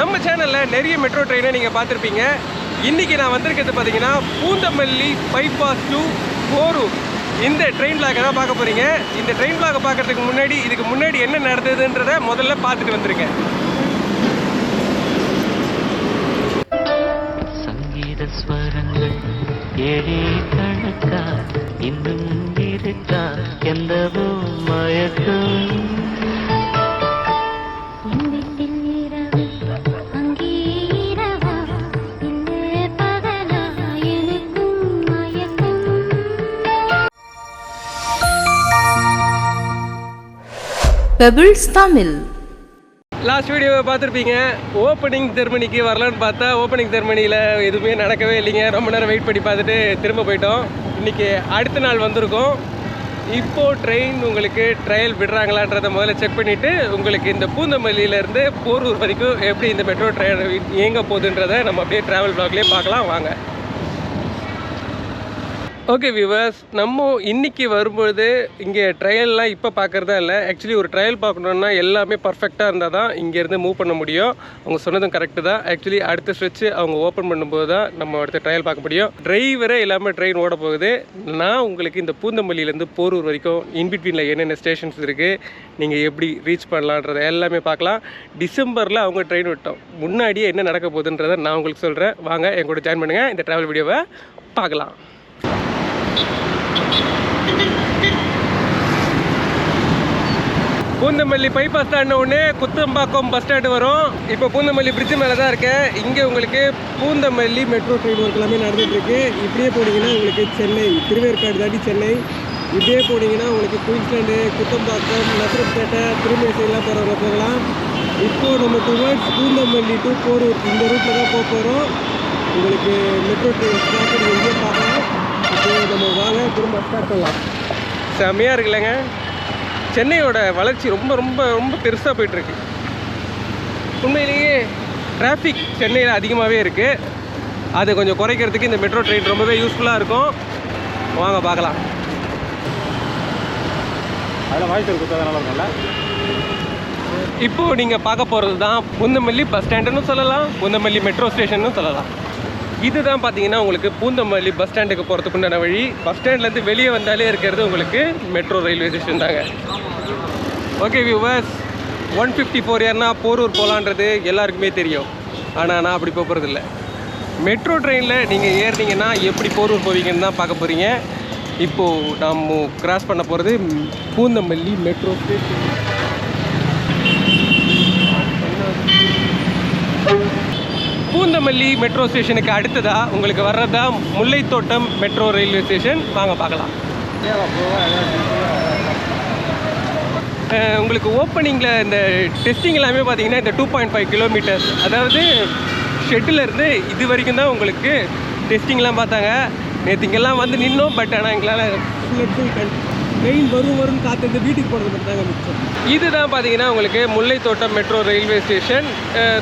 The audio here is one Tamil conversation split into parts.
நம்ம சேனலில் நிறைய மெட்ரோ ட்ரெயினை நீங்கள் பார்த்துருப்பீங்க. இன்றைக்கி நான் வந்திருக்கிறது பார்த்தீங்கன்னா பூந்தமல்லி பைபாஸ் டு போரூர் இந்த ட்ரெயின் பிளாக்கை தான் பார்க்க போகிறீங்க இந்த ட்ரெயின் பிளாக்கை பார்க்குறதுக்கு முன்னாடி இதுக்கு முன்னாடி என்ன நடந்ததுன்றதை முதல்ல பார்த்துட்டு வந்துருங்க. சங்கீத ஸ்வரங்கள் ஏழே பெபிள்ஸ் தமிழ் லாஸ்ட் வீடியோவை பார்த்துருப்பீங்க. ஓப்பனிங் தெர்மனிக்கு வரலான்னு பார்த்தா ஓப்பனிங் தெர்மனியில் எதுவுமே நடக்கவே இல்லைங்க. ரொம்ப நேரம் வெயிட் பண்ணி பார்த்துட்டு திரும்ப போயிட்டோம். இன்றைக்கி அடுத்த நாள் வந்திருக்கோம். இப்போது ட்ரெயின் உங்களுக்கு ட்ரையல் விடுறாங்களான்றதை முதல்ல செக் பண்ணிவிட்டு உங்களுக்கு இந்த பூந்தமல்லியிலேருந்து போரூர் வரைக்கும் எப்படி இந்த மெட்ரோ ட்ரெயின் இயங்க போகுதுன்றதை நம்ம அப்படியே ட்ராவல் ப்ளாக்லேயே பார்க்கலாம். வாங்க. ஓகே வியூவர்ஸ் நம்ம இன்றைக்கி வரும்பொழுது இங்கே ட்ரையல்லாம் இப்போ பார்க்குறதா இல்லை. ஆக்சுவலி ஒரு ட்ரையல் பார்க்கணுன்னா எல்லாமே பர்ஃபெக்டாக இருந்தால் தான் இங்கேருந்து மூவ் பண்ண முடியும். அவங்க சொன்னதும் கரெக்டு தான். ஆக்சுவலி அடுத்த ஸ்ட்ரெச்சு அவங்க ஓப்பன் பண்ணும்போது தான் நம்ம அடுத்த ட்ரையல் பார்க்க முடியும். டிரைவரே எல்லாமே ட்ரெயின் ஓட போகுது. நான் உங்களுக்கு இந்த பூந்தமல்லியிலேருந்து போரூர் வரைக்கும் இன்பிட்வீனில் என்னென்ன ஸ்டேஷன்ஸ் இருக்குது நீங்கள் எப்படி ரீச் பண்ணலான்றதை எல்லாமே பார்க்கலாம். டிசம்பரில் அவங்க ட்ரெயின் விட்டோம். முன்னாடியே என்ன நடக்க போகுதுன்றதை நான் உங்களுக்கு சொல்கிறேன் வாங்க என் கூட ஜாயின் பண்ணுங்கள் இந்த ட்ராவல் வீடியோவை பார்க்கலாம். பூந்தமல்லி பைபாஸ் தாண்ட உடனே குத்தம்பாக்கம் பஸ் ஸ்டாண்டு வரும். இப்போ பூந்தமல்லி பிரிட்ஜ் மேலே தான் இருக்கேன். இங்கே உங்களுக்கு பூந்தமல்லி மெட்ரோ ட்ரெயின் ஒர்க் எல்லாமே நடந்துகிட்ருக்கு இப்படியே போனீங்கன்னா உங்களுக்கு சென்னை திருவேற்காடு தாண்டி சென்னை. இப்படியே போனீங்கன்னா உங்களுக்கு குயின்ஸ்லாண்டு குத்தம்பாக்கம் நசரப்பேட்டை திருமேசைலாம் போகிறவங்க போகலாம். இப்போ நம்ம டுவர்ட்ஸ் பூந்தமல்லி டு போரூர் இந்த ரூட்டில் தான் போக போகிறோம் உங்களுக்கு மெட்ரோ ட்ரெயின் ஸ்டாப் இங்கே பார்க்கலாம். இப்போ நம்ம வாங்க திரும்ப ஸ்டார்ட் பண்ணலாம். செம்மையாக இருக்குல்லங்க. சென்னையோட வளர்ச்சி ரொம்ப ரொம்ப ரொம்ப பெருசாக போயிட்டுருக்கு. உண்மையிலேயே டிராஃபிக் சென்னையில் அதிகமாகவே இருக்குது அதை கொஞ்சம் குறைக்கிறதுக்கு இந்த மெட்ரோ ட்ரெயின் ரொம்பவே யூஸ்ஃபுல்லாக இருக்கும். வாங்க பார்க்கலாம். அதில் வாய்ஸ் கொடுத்தா நல்லா இப்போது நீங்கள் பார்க்க போகிறது தான் பூந்தமல்லி பஸ் ஸ்டாண்டுன்னு சொல்லலாம். பூந்தமல்லி மெட்ரோ ஸ்டேஷன்னு சொல்லலாம். இதுதான் பார்த்தீங்கன்னா உங்களுக்கு பூந்தமல்லி பஸ் ஸ்டாண்டுக்கு போகிறதுக்கு உண்டான வழி பஸ் ஸ்டாண்ட்லேருந்து வெளியே வந்தாலே இருக்கிறது உங்களுக்கு மெட்ரோ ரயில்வே ஸ்டேஷன் தாங்க. Okay viewers one fifty four ஏர்னா Porur போகலான்றது எல்லாருக்குமே தெரியும். ஆனால் நான் அப்படி போகிறதில்ல மெட்ரோ ட்ரெயினில் நீங்கள் ஏறினீங்கன்னா எப்படி போரூர் போவீங்கன்னு தான் பார்க்க போகிறீங்க இப்போது நாம் கிராஸ் பண்ண போகிறது Poonamallee metro station Poonamallee metro ஸ்டேஷனுக்கு அடுத்ததா உங்களுக்கு வர்றதா முல்லைத்தோட்டம் மெட்ரோ ரயில்வே ஸ்டேஷன் வாங்க பார்க்கலாம். உங்களுக்கு ஓப்பனிங்கில் இந்த டெஸ்டிங் எல்லாமே பார்த்தீங்கன்னா இந்த டூ பாயிண்ட் ஃபைவ் கிலோமீட்டர்ஸ் அதாவது ஷெட்டிலேருந்து இது வரைக்கும் தான் உங்களுக்கு டெஸ்டிங்லாம் பார்த்தாங்க. நேற்று இங்கெல்லாம் வந்து நின்னோம் பட் ஆனால் எங்களால் ட்ரெயின் வரும் வரும்னு காத்திருந்து வீட்டுக்கு போகிறது மட்டும் தாங்க மிச்சம். இதுதான் பார்த்தீங்கன்னா உங்களுக்கு முல்லைத்தோட்டம் மெட்ரோ ரயில்வே ஸ்டேஷன்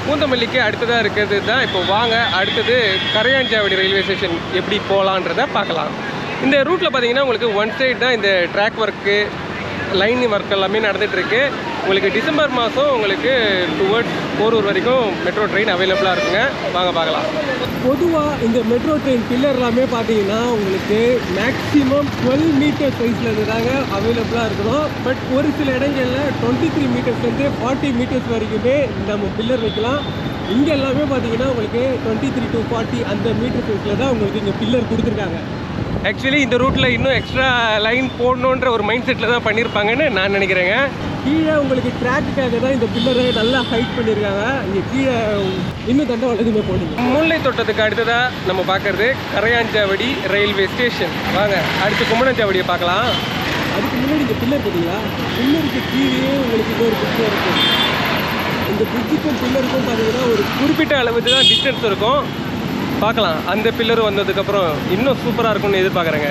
கூந்தமல்லிக்கு அடுத்ததாக இருக்கிறது தான். இப்போ வாங்க அடுத்தது கரையாஞ்சாவடி ரயில்வே ஸ்டேஷன் எப்படி போகலான்றதை பார்க்கலாம். இந்த ரூட்டில் பார்த்தீங்கன்னா உங்களுக்கு ஒன் சைடு தான் இந்த ட்ராக் ஒர்க்கு லைன் ஒர்க் எல்லாமே நடந்துகிட்ருக்கு உங்களுக்கு டிசம்பர் மாதம் உங்களுக்கு டுவர்ட்ஸ் போரூர் வரைக்கும் மெட்ரோ ட்ரெயின் அவைலபிளாக இருக்குங்க. வாங்க பார்க்கலாம். பொதுவாக இந்த மெட்ரோ ட்ரெயின் பில்லர் எல்லாமே பார்த்தீங்கன்னா உங்களுக்கு மேக்ஸிமம் டுவெல் மீட்டர் சைஸில் இருந்தாங்க அவைலபிளாக இருக்கணும். பட் ஒரு சில இடங்களில் டுவெண்ட்டி த்ரீ மீட்டர்ஸ்லேருந்து ஃபார்ட்டி மீட்டர்ஸ் வரைக்குமே நம்ம பில்லர் வைக்கலாம். இங்கே எல்லாமே பார்த்தீங்கன்னா உங்களுக்கு டுவெண்ட்டி த்ரீ டு ஃபார்ட்டி அந்த மீட்டர் சைஸில் தான் உங்களுக்கு இங்கே பில்லர் கொடுத்துருக்காங்க. ஆக்சுவலி இந்த ரூட்டில் இன்னும் எக்ஸ்ட்ரா லைன் போடணுன்ற ஒரு மைண்ட் செட்டில் தான் பண்ணியிருப்பாங்கன்னு நான் நினைக்கிறேங்க. கீழே உங்களுக்கு ட்ராக்குக்காக தான் இந்த பில்லரை நல்லா ஹைட் பண்ணியிருக்காங்க இங்கே கீழே இன்னும் தண்டவாளம் எதுவுமே போடுங்க. முல்லை தோட்டத்துக்கு அடுத்ததாக நம்ம பார்க்கறது கரையாஞ்சாவடி ரயில்வே ஸ்டேஷன் வாங்க அடுத்து கும்மணஞ்சாவடியை பார்க்கலாம். அதுக்கு முன்னாடி இந்த பில்லர் பார்த்தீங்களா பில்லருக்கு கீழே உங்களுக்கு இது ஒரு பிரிட்ஜ் இருக்கும் இந்த பிரிட்ஜுக்கும் பில்லருக்கும் பார்த்தீங்கன்னா ஒரு குறிப்பிட்ட அளவுக்கு தான் டிஸ்டன்ஸ் இருக்கும். பார்க்கலாம். அந்த பில்லர் வந்ததுக்கப்புறம் இன்னும் சூப்பராக இருக்கும்னு எதிர்பார்க்குறேங்க.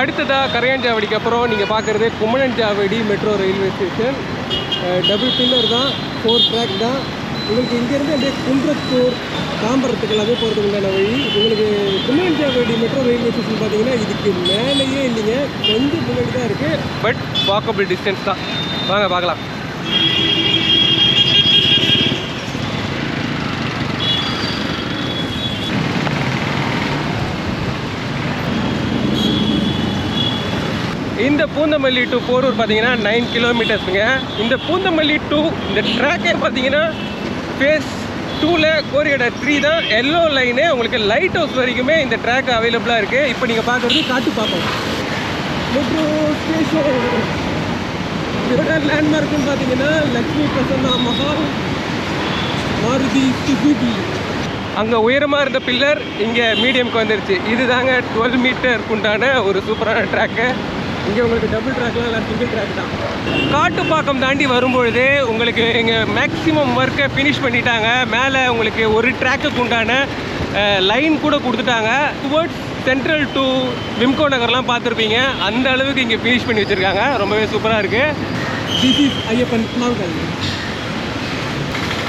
அடுத்ததாக கரையாஞ்சாவடிக்கு அப்புறம் நீங்கள் பார்க்குறது Kumananchavadi metro railway station double pillar தான் ஃபோர் ட்ராக் தான். உங்களுக்கு இங்கேருந்து அப்படியே குன்றத்தூர் தாம்பரத்துக்கு எல்லாமே போகிறதுக்கு உண்டான வழி. உங்களுக்கு திருநெல்வேலி மெட்ரோ ரயில்வே ஸ்டேஷன் பார்த்தீங்கன்னா இதுக்கு மேலேயே இல்லைங்க. கொஞ்சம் முன்னாடி தான் இருக்குது பட் வாக்கபிள் டிஸ்டன்ஸ் தான். வாங்க பார்க்கலாம். இந்த பூந்தமல்லி டு போரூர் பார்த்தீங்கன்னா நைன் கிலோமீட்டர்ஸுங்க இந்த பூந்தமல்லி டு இந்த ட்ராக்கே பார்த்தீங்கன்னா ஃபேஸ் டூவில் கோரியடை த்ரீ தான். எல்லோ லைனு உங்களுக்கு லைட் ஹவுஸ் வரைக்குமே இந்த ட்ராக் அவைலபிளாக இருக்குது இப்போ நீங்கள் பார்க்குறது காட்டு பார்ப்போம் மெட்ரோ ஸ்டேஷன் இதோட லேண்ட்மார்க்குன்னு பார்த்தீங்கன்னா லக்ஷ்மி பிரசன்னா மஹால் மாருதி சுசுகி அங்கே உயரமாக இருந்த பில்லர் இங்கே மீடியம்க்கு வந்துருச்சு. இது தாங்க டுவெல் மீட்டருக்கு உண்டான ஒரு சூப்பரான ட்ராக்கு இங்கே உங்களுக்கு டபுள் ட்ராக்லாம் இல்லை சிங்கிள் ட்ராக் தான். காட்டுப்பாக்கம் தாண்டி வரும்பொழுது உங்களுக்கு இங்கே மேக்ஸிமம் ஒர்க்கை ஃபினிஷ் பண்ணிட்டாங்க. மேலே உங்களுக்கு ஒரு ட்ராக்குக்கு உண்டான லைன் கூட கொடுத்துட்டாங்க. டுவர்ட்ஸ் சென்ட்ரல் டு விம்கோ நகர்லாம் பார்த்துருப்பீங்க. அந்த அளவுக்கு இங்கே ஃபினிஷ் பண்ணி வச்சுருக்காங்க. ரொம்பவே சூப்பராக இருக்குது திஸ் இஸ் ஐயப்பன் நாங்கள்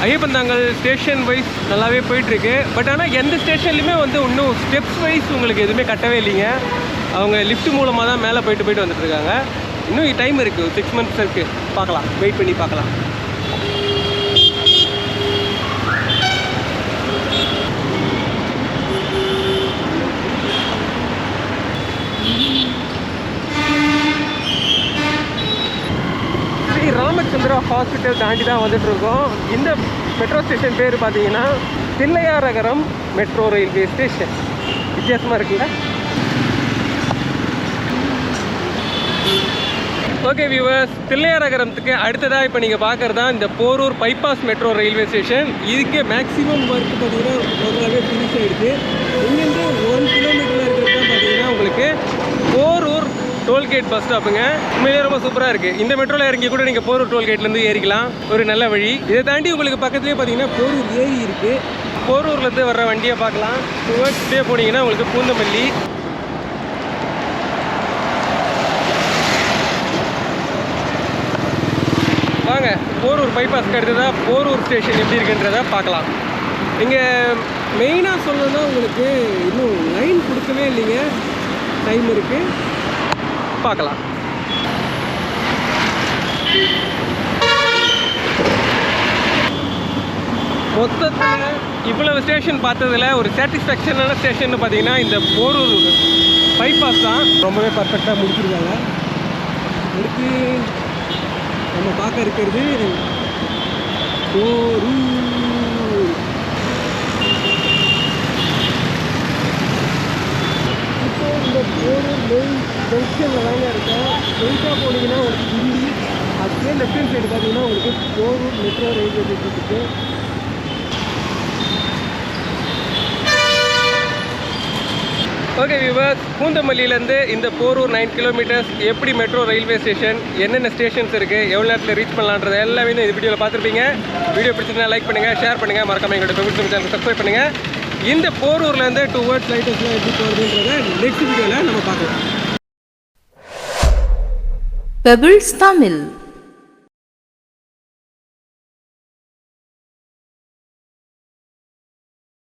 ஐயப்பந்தாங்கல் ஸ்டேஷன் வைஸ் நல்லாவே போயிட்டுருக்கு பட் ஆனால் எந்த ஸ்டேஷன்லையுமே வந்து இன்னும் ஸ்டெப்ஸ் வைஸ் உங்களுக்கு எதுவுமே கட்டவே இல்லைங்க. அவங்க லிஃப்ட் மூலமாக தான் மேலே போயிட்டு போயிட்டு வந்துட்டு இருக்காங்க. இன்னும் டைம் இருக்குது சிக்ஸ் மந்த்ஸ் இருக்குது பார்க்கலாம். வெயிட் பண்ணி பார்க்கலாம். ஸ்ரீ ராமச்சந்திரா ஹாஸ்பிட்டல் தாண்டி தான் வந்துட்டு இருக்கோம். இந்த மெட்ரோ ஸ்டேஷன் பேர் பார்த்தீங்கன்னா தில்லையாரகரம் மெட்ரோ ரயில்வே ஸ்டேஷன் வித்தியாசமாக இருக்குல்ல? ஓகே வியூவர்ஸ் தில்லையாரகரத்துக்கு அடுத்ததாக இப்போ நீங்கள் பார்க்குறது தான் இந்த Porur bypass metro railway station இதுக்கு மேக்ஸிமம் ஒர்க் பார்த்தீங்கன்னா ஓரளவு ஃபினிஷ் ஆகிடுது இங்கேருந்து ஒன் கிலோமீட்டரில் இருக்கிறது தான் பார்த்தீங்கன்னா உங்களுக்கு போரூர் டோல்கேட் பஸ் ஸ்டாப்புங்க உண்மையிலே ரொம்ப சூப்பராக இருக்குது இந்த மெட்ரோவில் இறங்கி கூட நீங்கள் போரூர் டோல்கேட்லேருந்து ஏறிக்கலாம். ஒரு நல்ல வழி. இதை தாண்டி உங்களுக்கு பக்கத்துலேயே பார்த்தீங்கன்னா போரூர் ஏரி இருக்குது போரூர்லேருந்து வர்ற வண்டியை பார்க்கலாம். டுவர்ட்ஸ்லேயே போனீங்கன்னா உங்களுக்கு பூந்தமல்லி வாங்க போரூர் பைபாஸ்க்கு அடுத்ததாக போரூர் ஸ்டேஷன் எப்படி இருக்குன்றத பார்க்கலாம். இங்கே மெயினாக சொல்லணும்னா உங்களுக்கு இன்னும் லைன் கொடுக்கவே இல்லைங்க. டைம் இருக்குது பார்க்கலாம். மொத்தத்தில் இவ்வளவு ஸ்டேஷன் பார்த்ததில் ஒரு சாட்டிஸ்ஃபேக்ஷனான ஸ்டேஷன் பார்த்தீங்கன்னா இந்த போரூர் பைபாஸ் தான். ரொம்பவே பர்ஃபெக்டாக முடிச்சிருக்காங்க. அடுத்து நம்ம பார்க்க இருக்கிறது போரூர் இப்போ இந்த போரூர் மெயின் ஜங்ஷனில் தாங்க இருக்கேன். ஸ்ட்ரெயிட்டாக போனீங்கன்னா உங்களுக்கு ஹிந்தி அப்படியே லெஃப்ட் ஹேண்ட் சைடு பார்த்தீங்கன்னா உங்களுக்கு போரூர் மெட்ரோ ரயில்வே ஸ்டேஷன் இருக்குது ஓகே வியூவர்ஸ் பூந்தமல்லியிலேருந்து இந்த போரூர் நைன் கிலோமீட்டர்ஸ் எப்படி மெட்ரோ ரயில்வே ஸ்டேஷன் என்னென்ன ஸ்டேஷன்ஸ் இருக்குது எவ்வளோ நேரத்தில் ரீச் பண்ணலான்றது எல்லாமே இந்த வீடியோவில் பார்த்துருப்பீங்க. வீடியோ பிடிச்சிருந்தா லைக் பண்ணுங்கள் ஷேர் பண்ணுங்கள் மறக்காம எங்களோட பெபிள் சேனல் சப்ஸ்கிரைப் பண்ணுங்கள் இந்த போரூர்லேருந்து டூ வேர்ட்ஸ் லைட்டஸ்லாம் எப்படி போகிறதுன்றத நெக்ஸ்ட் வீடியோவில் நம்ம பார்க்கலாம். பெபிள்ஸ் தமிழ்